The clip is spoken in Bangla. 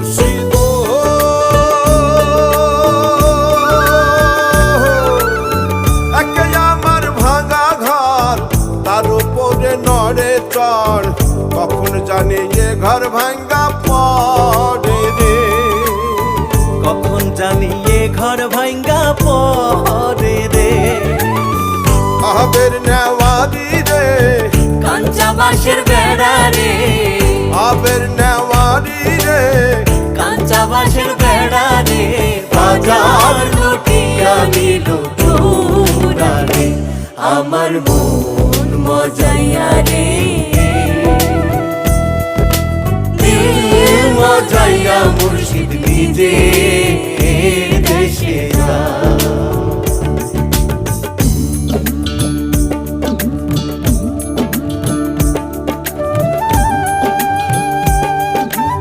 মুর্শিদ একে আমার ভাঙা ঘর তার উপরে নড়ে চড় কখন জানি এ ঘর ভাঙ্গা পড়ে রে। কখন জানি এ ঘর ভাঙ্গা পরে রে। আবের নেওয়ারি রে কাঞ্চা বাঁশের বেড়া রে বাজার আমার মন মজাইয়া রে। মজাইয়া মুর্শিদ নিজে